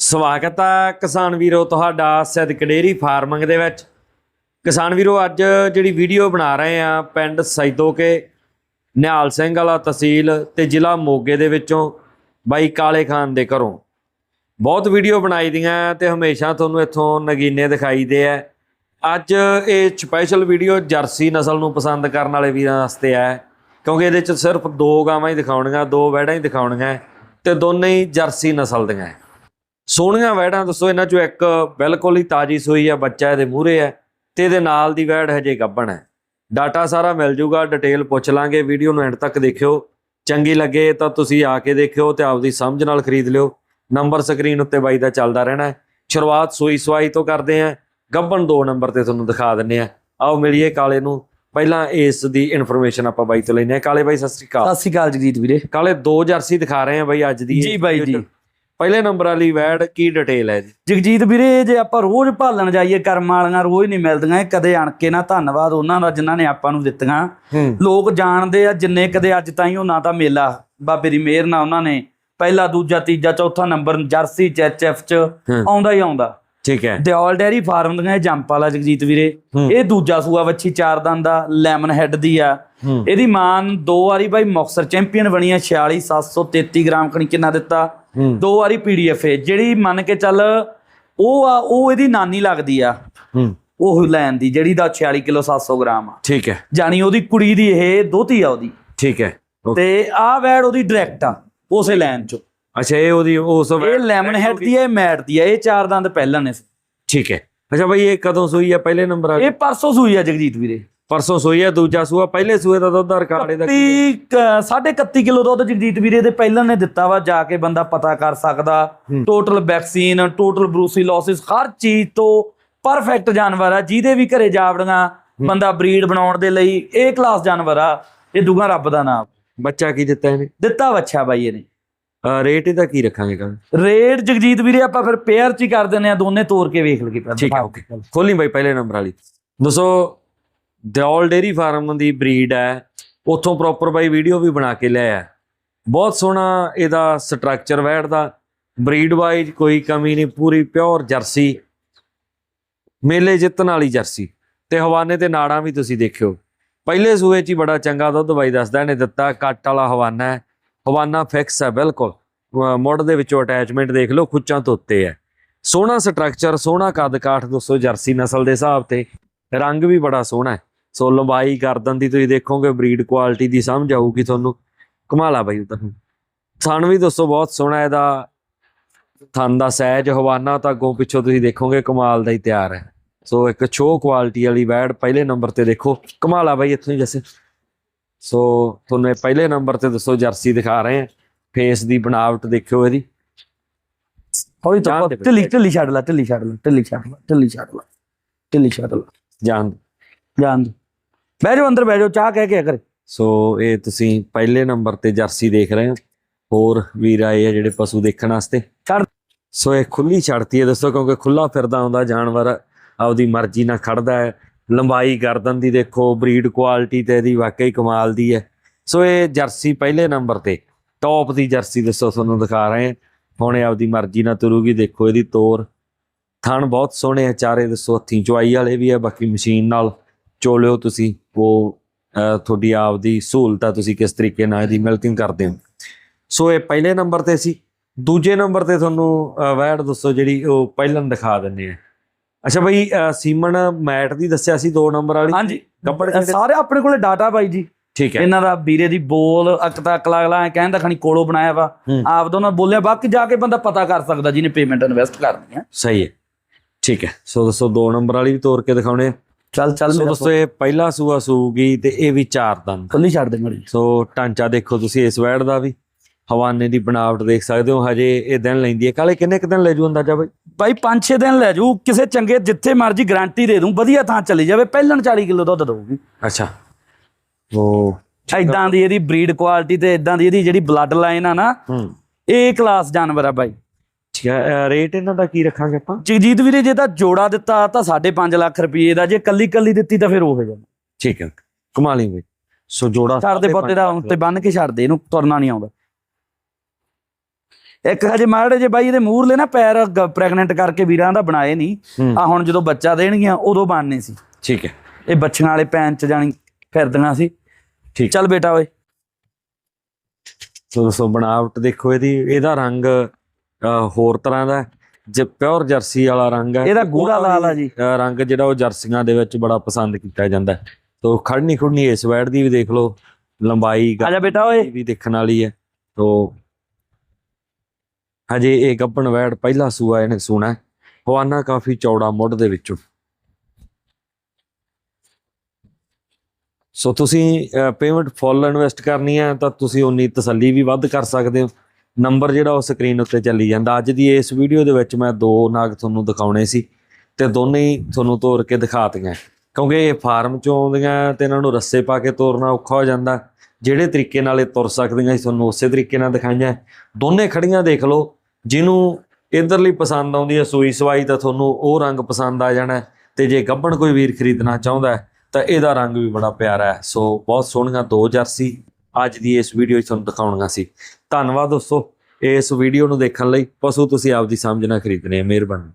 ਸਵਾਗਤ ਹੈ ਕਿਸਾਨ ਵੀਰੋ ਤੁਹਾਡਾ ਸਿੱਧਕ ਡੇਰੀ ਫਾਰਮਿੰਗ ਦੇ ਵਿੱਚ। ਕਿਸਾਨ ਵੀਰੋ, ਅੱਜ ਜਿਹੜੀ ਵੀਡੀਓ ਬਣਾ ਰਹੇ ਆ ਪਿੰਡ ਸੈਦੋਕੇ ਨਿਹਾਲ ਸਿੰਘ ਵਾਲਾ ਤਹਿਸੀਲ ਤੇ ਜ਼ਿਲ੍ਹਾ ਮੋਗੇ ਦੇ ਵਿੱਚੋਂ ਬਾਈ ਕਾਲੇ ਖਾਨ ਦੇ ਘਰੋਂ। ਬਹੁਤ ਵੀਡੀਓ ਬਣਾਈ ਦੀਆਂ ਤੇ ਹਮੇਸ਼ਾ ਤੁਹਾਨੂੰ ਇੱਥੋਂ ਨਗੀਨੇ ਦਿਖਾਈਦੇ ਆ। ਅੱਜ ਇਹ ਸਪੈਸ਼ਲ ਵੀਡੀਓ ਜਰਸੀ ਨਸਲ ਨੂੰ ਪਸੰਦ ਕਰਨ ਵਾਲੇ ਵੀਰਾਂ ਵਾਸਤੇ ਹੈ ਕਿਉਂਕਿ ਇਹਦੇ ਚ ਸਿਰਫ ਦੋ ਗਾਵਾਂ ਹੀ ਦਿਖਾਉਣੀਆਂ, ਦੋ ਵੈੜਾਂ ਹੀ ਦਿਖਾਉਣੀਆਂ ਤੇ ਦੋਨੇ ਹੀ ਜਰਸੀ ਨਸਲ ਦੀਆਂ। ਸੋਹਣੀਆਂ ਵੈੜਾਂ ਦੱਸੋ ਇਹਨਾਂ ਚੋਂ ਇੱਕ ਬਿਲਕੁਲ ਹੀ ਤਾਜੀ ਸੂਈ ਆ ਬੱਚਾ ਇਹਦੇ ਮੂਹਰੇ ਹੈ ਤੇ ਇਹਦੇ ਨਾਲ ਦੀ ਵੈੜ ਹਜੇ ਗੱਭਣ ਹੈ। ਡਾਟਾ ਸਾਰਾ ਮਿਲ ਜੂਗਾ ਡਿਟੇਲ ਪੁੱਛ ਲਾਂਗੇ ਵੀਡੀਓ ਨੂੰ ਐਂਡ ਤੱਕ ਦੇਖਿਓ। ਚੰਗੀ ਲੱਗੇ ਤਾਂ ਤੁਸੀਂ ਆ ਕੇ ਦੇਖਿਓ ਤੇ ਆਪਦੀ ਸਮਝ ਨਾਲ ਖਰੀਦ ਲਿਓ। ਨੰਬਰ ਸਕਰੀਨ ਉੱਤੇ ਬਾਈ ਦਾ ਚੱਲਦਾ ਰਹਿਣਾ ਹੈ। ਸ਼ੁਰੂਆਤ ਸੂਈ ਸਵਾਈ ਤੋਂ ਕਰਦੇ ਆਂ ਗੱਭਣ ਦੋ ਨੰਬਰ ਤੇ ਤੁਹਾਨੂੰ ਦਿਖਾ ਦਿੰਨੇ ਆ ਆਓ ਮਿਲੀਏ ਕਾਲੇ ਨੂੰ। ਪਹਿਲਾਂ ਇਸ ਦੀ ਇਨਫੋਰਮੇਸ਼ਨ ਆਪਾਂ ਬਾਈ ਤੋਂ ਲੈਨੇ ਆ ਕਾਲੇ ਬਾਈ ਸਤਿ ਸ੍ਰੀ ਅਕਾਲ। ਸਤਿ ਸ਼੍ਰੀ ਅਕਾਲ ਜਗਜੀਤ ਵੀਰੇ। ਕਾਲੇ ਦੋ ਜਰਸੀ ਦਿਖਾ ਰਹੇ ਆ ਬਾਈ ਅੱਜ ਦੀ ਜੀ ਬਾਈ ਜੀ। ਪਹਿਲੇ ਨੰਬਰ ਵਾਲੀ ਵੈੜ ਕੀ ਡਿਟੇਲ ਹੈ ਇਹਦੀ ਜਗਜੀਤ ਵੀਰੇ ਜੇ ਆਪਾਂ ਰੋਜ਼ ਭਾਲਣ ਜਾਈਏ ਕਰਮ ਵਾਲੀਆਂ ਰੋਜ਼ ਨਹੀਂ ਮਿਲਦੀਆਂ ਇਹ ਕਦੇ ਅਣ ਕੇ ਨਾ ਧੰਨਵਾਦ ਉਹਨਾਂ ਦਾ ਜਿਨ੍ਹਾਂ ਨੇ ਆਪਾਂ ਨੂੰ ਦਿੱਤੀਆਂ। ਲੋਕ ਜਾਣਦੇ ਆ ਜਿੰਨੇ ਕਦੇ ਅੱਜ ਤਾਈਂ ਉਹ ਨਾ ਤਾਂ ਮੇਲਾ। ਬਾਬੇ ਦੀ ਮਿਹਰ ਨਾਲ ਉਹਨਾਂ ਨੇ ਪਹਿਲਾ ਦੂਜਾ ਤੀਜਾ ਚੌਥਾ ਨੰਬਰ ਜਰਸੀ ਚ ਐਚਐਫ ਚ। ਆਉਂਦਾ ਹੀ ਆਉਂਦਾ। ਠੀਕ ਹੈ। ਦਿਓਲ ਡੈਰੀ ਫਾਰਮ ਦੀਆਂ ਇਹ ਜੰਪ ਵਾਲਾ ਜਗਜੀਤ ਵੀਰੇ। ਇਹ ਦੂਜਾ ਸੂਆ ਵੱਛੀ ਚਾਰ ਦੰਦ ਦਾ ਲੈਮਨ ਹੈਡ ਦੀ ਆ। ਇਹਦੀ ਮਾਨ ਦੋ ਵਾਰੀ ਬਾਈ ਮੁਕਤਸਰ ਚੈਂਪੀਅਨ ਬਣੀ ਆ 46733 ਗ੍ਰਾਮ ਕਣੀ ਕਿੰਨਾ ਦਿੱਤਾ? ਦੋ ਵਾਰੀ ਪੀਡੀਐਫ ਹੈ ਜਿਹੜੀ ਮੰਨ ਕੇ ਚੱਲ ਉਹ ਆ ਉਹ ਇਹਦੀ ਨਾਨੀ ਲੱਗਦੀ ਆ। ਉਹ ਲੈਣ ਦੀ ਜਿਹੜੀ ਦਾ 46 ਕਿਲੋ 700 ਗ੍ਰਾਮ ਆ। ਠੀਕ ਹੈ। ਜਾਨੀ ਉਹਦੀ ਕੁੜੀ ਦੀ ਇਹ ਦੋਤੀ ਆ ਉਹਦੀ। ਠੀਕ ਹੈ। ਤੇ ਆ ਵੈੜ ਉਹਦੀ ਡਾਇਰੈਕਟ ਆ ਉਸੇ ਲੈਣ ਚੋਂ। ਅੱਛਾ ਇਹ ਉਹਦੀ ਉਸ ਇਹ ਲੈਮਨ ਹੈਡ ਦੀ ਆ ਇਹ ਮੈਟ ਦੀ ਆ ਇਹ ਚਾਰ ਦੰਦ ਪਹਿਲਾਂ ਨੇ। ਠੀਕ ਹੈ। ਅੱਛਾ ਬਾਈ ਇਹ ਕਦੋਂ ਸੂਈ ਹੈ ਪਹਿਲੇ ਨੰਬਰ ਵਾਲੀ ਇਹ ਪਰਸੋਂ ਸੂਈ ਆ ਜਗਜੀਤ ਵੀਰੇ। ਪਰਸੋਂ ਸੂਈ ਹੈ ਦੂਜਾ ਸੂਆ ਪਹਿਲੇ ਸੂਏ ਦਾ ਦੁੱਧ ਦਾ ਰਿਕਾਰਡ ਇਹਦਾ ਕੀ ਹੈ? 31 ਸਾਢੇ 31 ਕਿਲੋ ਦੁੱਧ ਜਗਜੀਤ ਵੀਰੇ ਦੇ ਪਹਿਲਾਂ ਨੇ ਦਿੱਤਾ ਵਾ ਜਾ ਕੇ ਬੰਦਾ ਪਤਾ ਕਰ ਸਕਦਾ। ਹੂੰ। ਟੋਟਲ ਵੈਕਸੀਨ ਟੋਟਲ ਬਰੂਸੀਲੋਸਿਸ ਹਰ ਚੀਜ਼ ਤੋਂ ਪਰਫੈਕਟ ਜਾਨਵਰ ਆ ਜਿਹਦੇ ਵੀ ਘਰੇ ਜਾਵੜੀਆਂ ਬੰਦਾ ਬਰੀਡ ਬਣਾਉਣ ਦੇ ਲਈ ਇਹ ਕਲਾਸ ਜਾਨਵਰ ਆ। ਇਹ ਦੁਗਾ ਰੱਬ ਦਾ ਨਾਮ। ਬੱਚਾ ਕੀ ਦਿੱਤਾ ਇਹਨੇ? ਦਿੱਤਾ ਬੱਚਾ ਬਾਈ ਇਹਨੇ। ਰੇਟ ਇਹਦਾ ਕੀ ਰੱਖਾਂਗੇ ਕੱਲ ਰੇਟ ਜਗਜੀਤ ਵੀਰੇ ਆਪਾਂ ਫਿਰ ਪੇਅਰ ਚ ਹੀ ਕਰ ਦਿੰਦੇ ਆ ਦੋਨੇ ਤੋੜ ਕੇ ਵੇਖ ਲਈਏ ਪਹਿਲਾਂ। ਠੀਕ ਹੈ ਓਕੇ ਖੋਲੀ ਬਾਈ ਪਹਿਲੇ ਨੰਬਰ ਵਾਲੀ। ਦੋਸਤੋ ਦਿਓਲ ਡੇਰੀ ਫਾਰਮ ਦੀ ਬਰੀਡ ਹੈ ਉੱਥੋਂ ਪ੍ਰੋਪਰ ਬਾਈ ਵੀਡੀਓ ਵੀ ਬਣਾ ਕੇ ਲਿਆ ਬਹੁਤ ਸੋਹਣਾ ਇਹਦਾ ਸਟਰਕਚਰ ਬੈਠਦਾ ਬਰੀਡ ਵਾਈਜ਼ ਕੋਈ ਕਮੀ ਨਹੀਂ ਪੂਰੀ ਪਿਓਰ ਜਰਸੀ ਮੇਲੇ ਜਿੱਤਣ ਵਾਲੀ ਜਰਸੀ। ਤੇ ਹਵਾਨੇ ਤੇ ਨਾੜਾਂ ਵੀ ਤੁਸੀਂ ਦੇਖਿਓ। ਪਹਿਲੇ ਸੂਏ 'ਚ ਹੀ ਬੜਾ ਚੰਗਾ ਦੁੱਧ ਬਾਈ ਦੱਸਦਾ ਇਹਨੇ ਦਿੱਤਾ ਕੱਟ ਵਾਲਾ ਹਵਾਨਾ ਹੈ। ਹਵਾਨਾ ਫਿਕਸ ਹੈ ਬਿਲਕੁਲ। ਅਹ ਦੇ ਵਿੱਚੋਂ ਅਟੈਚਮੈਂਟ ਦੇਖ ਲਓ, ਖੁੱਚਾਂ ਤੋਂ ਉੱਤੇ ਹੈ। ਸੋਹਣਾ ਸਟਰਕਚਰ ਸੋਹਣਾ ਕੱਦ ਕਾਠ ਦੋਸਤੋ ਜਰਸੀ ਨਸਲ ਦੇ ਹਿਸਾਬ ਤੇ। ਰੰਗ ਵੀ ਬੜਾ ਸੋਹਣਾ ਹੈ। ਸੋ ਲੰਬਾਈ, ਗਰਦਨ ਦੀ ਤੁਸੀਂ ਦੇਖੋਗੇ ਬਰੀਡ ਕੁਆਲਿਟੀ ਦੀ ਸਮਝ ਆਊਗੀ ਤੁਹਾਨੂੰ। ਕਮਾਲਾ ਬਾਈ ਤੁਹਾਨੂੰ ਥਣ ਵੀ ਦੋਸਤੋ ਬਹੁਤ ਸੋਹਣਾ ਇਹਦਾ। ਥਣ ਦਾ ਸਹਿਜ ਹਵਾਨਾ ਤਾਂ ਅੱਗੋਂ ਪਿੱਛੋਂ ਤੁਸੀਂ ਦੇਖੋਗੇ, ਕਮਾਲ ਦਾ ਹੀ ਤਿਆਰ ਹੈ। ਸੋ ਇੱਕ ਛੋ ਕੁਆਲਿਟੀ ਵਾਲੀ ਵੈੜ ਪਹਿਲੇ ਨੰਬਰ ਤੇ ਦੇਖੋ। ਕਮਾਲਾ ਬਾਈ ਇੱਥੋਂ ਹੀ ਜੈਸੇ ਸੋ ਤੁਹਾਨੂੰ ਪਹਿਲੇ ਨੰਬਰ ਤੇ ਦੱਸੋ ਜਰਸੀ ਦਿਖਾ ਰਹੇ ਹਾਂ। ਫੇਸ ਦੀ ਬਣਾਵਟ ਦੇਖਿਓ ਇਹਦੀ। ਹੌਲੀ ਤੋਂ। ਢਿੱਲੀ ਢਿੱਲੀ ਛੱਡ ਲੈ ਢਿੱਲੀ ਛੱਡ ਲੈ ਢਿੱਲੀ ਛੱਡ ਲੈ ਢਿੱਲੀ ਛੱਡ ਲੈ ਢਿੱਲੀ ਛੱਡ ਲੈ। ਜਾਨ ਦੇ। ਬਹਿ ਜਾਓ ਅੰਦਰ ਬਹਿ ਜਾਓ ਚਾਹ ਕਹਿ ਕੇ ਕਰੇ ਸੋ ਇਹ ਤੁਸੀਂ ਪਹਿਲੇ ਨੰਬਰ ਤੇ ਜਰਸੀ ਦੇਖ ਰਹੇ ਹੋ। ਹੋਰ ਵੀਰ ਆਏ ਆ ਜਿਹੜੇ ਪਸ਼ੂ ਦੇਖਣ ਵਾਸਤੇ। ਸੋ ਇਹ ਖੁੱਲੀ ਛੱਡਤੀ ਹੈ ਦੱਸੋ ਕਿਉਂਕਿ ਖੁੱਲਾ ਫਿਰਦਾ ਹੁੰਦਾ ਜਾਨਵਰ ਆਪਦੀ ਮਰਜ਼ੀ ਨਾਲ ਖੜਦਾ ਹੈ। ਲੰਬਾਈ ਗਰਦਨ ਦੀ ਦੇਖੋ ਬਰੀਡ ਕੁਆਲਿਟੀ ਤੇ ਇਹਦੀ ਵਾਕਈ ਕਮਾਲ ਦੀ ਹੈ। ਸੋ ਇਹ ਜਰਸੀ ਪਹਿਲੇ ਨੰਬਰ ਤੇ ਟੌਪ ਦੀ ਜਰਸੀ ਦੱਸੋ, ਤੁਹਾਨੂੰ ਦਿਖਾ ਰਹੇ ਹਾਂ। ਹੁਣ ਇਹ ਆਪਦੀ ਮਰਜ਼ੀ ਨਾਲ ਤੁਰੂਗੀ, ਦੇਖੋ ਇਹਦੀ ਤੋਰ। ਥਣ ਬਹੁਤ ਸੋਹਣੇ ਆ, ਚਾਰੇ ਦੱਸੋ, ਹੱਥੀਂ ਚੁਆਈ ਵਾਲੇ ਵੀ ਆ, ਬਾਕੀ ਮਸ਼ੀਨ ਨਾਲ ਚੋਲਿਓ ਤੁਸੀਂ, ਉਹ ਤੁਹਾਡੀ ਆਪਦੀ ਸਹੂਲਤ ਆ ਤੁਸੀਂ ਕਿਸ ਤਰੀਕੇ ਨਾਲ ਇਹਦੀ ਮਿਲਕਿੰਗ ਕਰਦੇ ਹੋ। ਸੋ ਇਹ ਪਹਿਲੇ ਨੰਬਰ ਤੇ ਸੀ। ਦੂਜੇ ਨੰਬਰ ਤੇ ਤੁਹਾਨੂੰ ਵੈਡ ਦੱਸੋ ਜਿਹੜੀ ਉਹ ਪਹਿਲਾਂ ਦਿਖਾ ਦਿੰਨੇ ਆ। ਅੱਛਾ ਅਹ, ਸੀਮਨ ਮੈਟ ਦੀ ਦੱਸਿਆ ਸੀ ਦੋ ਨੰਬਰ ਵਾਲੀ। ਹਾਂਜੀ। ਕਿਹੜੇ? ਸਾਰੇ ਆਪਣੇ ਕੋਲੇ ਡਾਟਾ ਬਾਈ ਜੀ। ਠੀਕ ਹੈ। ਇਹਨਾਂ ਦਾ ਵੀਰੇ ਦੀ ਬੋਲ ਅਕਤਾ ਅਕਲਾ ਅਗਲਾ ਕਹਿੰਦਾ ਖਣੀ ਕੋਲੋਂ ਬਣਾਇਆ ਵਾ। ਆਪ ਦੋਨਾਂ ਬੋਲਿਆ ਬਾਕੀ ਜਾ ਕੇ ਬੰਦਾ ਪਤਾ ਕਰ ਸਕਦਾ ਜਿਹਨੇ ਪੇਮੈਂਟ ਇਨਵੈਸਟ ਕਰਨੀ ਹੈ ਸਹੀ ਹੈ। ਠੀਕ ਹੈ। ਸੋ ਦੱਸੋ ਦੋ ਨੰਬਰ ਵਾਲੀ ਵੀ ਤੋੜ ਕੇ ਦਿਖਾਉਣੇ। ਚੱਲ ਚੱਲ ਸੋ ਮੇਰਾ ਦੱਸੋ ਇਹ ਪਹਿਲਾ ਸੂਆ ਸੂਗੀ ਤੇ ਇਹ ਵੀ ਚਾਰ ਦੰਦ। ਖੁੱਲੀ ਛੱਡ ਦੇ ਮੜੀ ਸੋ ਢਾਂਚਾ ਦੇਖੋ ਤੁਸੀਂ ਇਸ ਵੈੜ ਦਾ ਵੀ। ਹਵਾਨੇ ਦੀ ਬਣਾਵਟ ਦੇਖ ਸਕਦੇ ਹੋ ਹਜੇ ਇਹ ਦਿਨ ਲੈਂਦੀ ਹੈ। ਕਾਲੇ ਕਿੰਨੇ ਕੁ ਦਿਨ ਲੈ ਜੂ ਅੰਦਾਜ਼ਾ ਬਈ? ਬਾਈ 5-6 ਦਿਨ ਲੈ ਜੂ। ਕਿਸੇ ਚੰਗੇ ਜਿੱਥੇ ਮਰਜ਼ੀ ਗਾਰੰਟੀ ਦੇ ਦੂੰ ਵਧੀਆ ਥਾਂ ਚਲੀ ਜਾਵੇ। ਪਹਿਲਾਂ 40 ਕਿਲੋ ਦੁੱਧ ਦਊਗੀ। ਅੱਛਾ। ਉਹ ਐਦਾਂ ਦੀ ਇਹਦੀ ਬਰੀਡ ਕੁਆਲਿਟੀ ਤੇ ਐਦਾਂ ਦੀ ਇਹਦੀ ਜਿਹੜੀ ਬਲੱਡ ਲਾਈਨ ਆ ਨਾ ਹੂੰ। ਇਹ ਕਲਾਸ ਜਾਨਵਰ ਆ ਬਾਈ। ਠੀਕ ਹੈ ਰੇਟ ਇਹਨਾਂ ਦਾ ਕੀ ਰੱਖਾਂਗੇ ਆਪਾਂ? ਜਗਜੀਤ ਵੀਰੇ ਜੇ ਤਾਂ ਜੋੜਾ ਦਿੱਤਾ ਤਾਂ 5.5 ਲੱਖ ਰੁਪਏ ਦਾ ਜੇ ਕੱਲੀ ਕੱਲੀ ਦਿੱਤੀ ਤਾਂ ਫਿਰ ਉਹ ਹੋ ਜਾਂਦਾ। ਠੀਕ ਹੈ ਕਮਾਲੀ ਬਈ। ਸੋ ਜੋੜਾ ਛੱਡ ਦੇ ਪੱਤੇ ਦਾ ਉੱਤੇ ਬੰਨ ਕੇ ਛੱਡ ਦੇ ਇਹਨੂੰ ਤੁਰਨਾ ਨਹੀਂ ਆਉਂਦਾ। ਇੱਕ ਹਜੇ ਮਾੜੇ ਜੇ ਬਾਈ ਇਹਦੇ ਮੂਰਲੇ ਨਾ ਪੈਰ ਪ੍ਰੈਗਨੈਂਟ ਕਰਕੇ ਵੀਰਾਂ ਦਾ ਬਣਾਏ ਨਹੀਂ। ਆ ਹੁਣ ਜਦੋਂ ਬੱਚਾ ਦੇਣਗੀਆਂ ਉਦੋਂ ਬਣਨੇ ਸੀ। ਠੀਕ ਹੈ। ਇਹ ਬੱਚਿਆਂ ਵਾਲੇ ਪੈਨ ਚ ਜਾਣੀ ਫਿਰਦੀਆਂ ਸੀ। ਠੀਕ। ਚੱਲ ਬੇਟਾ ਓਏ। ਸੋ ਦੋਸਤੋ ਬਣਾਵਟ ਦੇਖੋ ਇਹਦੀ ਇਹਦਾ ਰੰਗ ਹੋਰ ਤਰ੍ਹਾਂ ਦਾ। ਜੇ ਪਿਓਰ ਜਰਸੀ ਵਾਲਾ ਰੰਗ ਹੈ ਇਹਦਾ ਗੂੜਾ ਲਾਲ ਆ ਜੀ। ਰੰਗ ਜਿਹੜਾ ਉਹ ਜਰਸੀਆਂ ਦੇ ਵਿੱਚ ਬੜਾ ਪਸੰਦ ਕੀਤਾ ਜਾਂਦਾ ਹੈ। ਤੋ ਖੜਨੀ ਖੁੜਨੀ ਇਸ ਵੈੜ ਦੀ ਵੀ ਦੇਖ ਲਓ ਲੰਬਾਈ ਆ ਜਾ ਬੇਟਾ ਓਏ। ਵੀ ਦੇਖਣ ਵਾਲੀ ਹੈ। ਤੋ ਹਜੇ ਇਹ ਗੱਬਣ ਵੈੜ ਪਹਿਲਾ ਸੂਆ ਇਹਨੇ ਸੂਣਾ ਹੈ। ਹਵਾਨਾ ਕਾਫੀ ਚੌੜਾ ਮੁੱਢ ਦੇ ਵਿੱਚੋਂ। ਸੋ ਤੁਸੀਂ ਪੇਮੈਂਟ ਫੁੱਲ ਇਨਵੈਸਟ ਕਰਨੀ ਹੈ ਤਾਂ ਤੁਸੀਂ ਉਨੀ ਤਸੱਲੀ ਵੀ ਵੱਧ ਕਰ ਸਕਦੇ ਹੋ। ਨੰਬਰ ਜਿਹੜਾ ਉਹ ਸਕਰੀਨ ਉੱਤੇ ਚੱਲੀ ਜਾਂਦਾ। ਅੱਜ ਦੀ ਇਸ ਵੀਡੀਓ ਦੇ ਵਿੱਚ ਮੈਂ ਦੋ ਨਾਗ ਤੁਹਾਨੂੰ ਦਿਖਾਉਣੇ ਸੀ ਤੇ ਦੋਨੇ ਹੀ ਤੁਹਾਨੂੰ ਤੋਰ ਕੇ ਦਿਖਾਤੀਆਂ ਕਿਉਂਕਿ ਇਹ ਫਾਰਮ ਚੋਂ ਆਉਂਦੀਆਂ ਤੇ ਇਹਨਾਂ ਨੂੰ ਰੱਸੇ ਪਾ ਕੇ ਤੋਰਨਾ ਔਖਾ ਹੋ ਜਾਂਦਾ। ਜਿਹੜੇ ਤਰੀਕੇ ਨਾਲ ਇਹ ਤੁਰ ਸਕਦੀਆਂ ਸੀ, ਤੁਹਾਨੂੰ ਉਸੇ ਤਰੀਕੇ ਨਾਲ ਦਿਖਾਈਆਂ। ਦੋਨੇ ਖੜੀਆਂ ਦੇਖ ਲਓ। ਜਿਹਨੂੰ ਇਧਰਲੀ ਪਸੰਦ ਆਉਂਦੀ ਹੈ, ਸੂਈ ਸਵਾਈ, ਤਾਂ ਤੁਹਾਨੂੰ ਉਹ ਰੰਗ ਪਸੰਦ ਆ ਜਾਣਾ ਹੈ। ਤੇ ਜੇ ਗੱਬਣ ਕੋਈ ਵੀਰ ਖਰੀਦਣਾ ਚਾਹੁੰਦਾ ਹੈ, ਤਾਂ ਇਹਦਾ ਰੰਗ ਵੀ ਬੜਾ ਪਿਆਰਾ ਹੈ। ਸੋ ਬਹੁਤ ਸੋਹਣੀਆਂ ਦੋ ਜਰਸੀ ਅੱਜ ਦੀ ਇਸ ਵੀਡੀਓ 'ਚ ਤੁਹਾਨੂੰ ਦਿਖਾਉਣੀਆਂ ਸੀ। ਧੰਨਵਾਦ ਦੋਸਤੋ ਇਸ ਵੀਡੀਓ ਨੂੰ ਦੇਖਣ ਲਈ। ਪਸ਼ੂ ਤੁਸੀਂ ਆਪਦੀ ਸਮਝ ਨਾਲ ਖਰੀਦਣੇ ਆ, ਮਿਹਰਬਾਨੀ।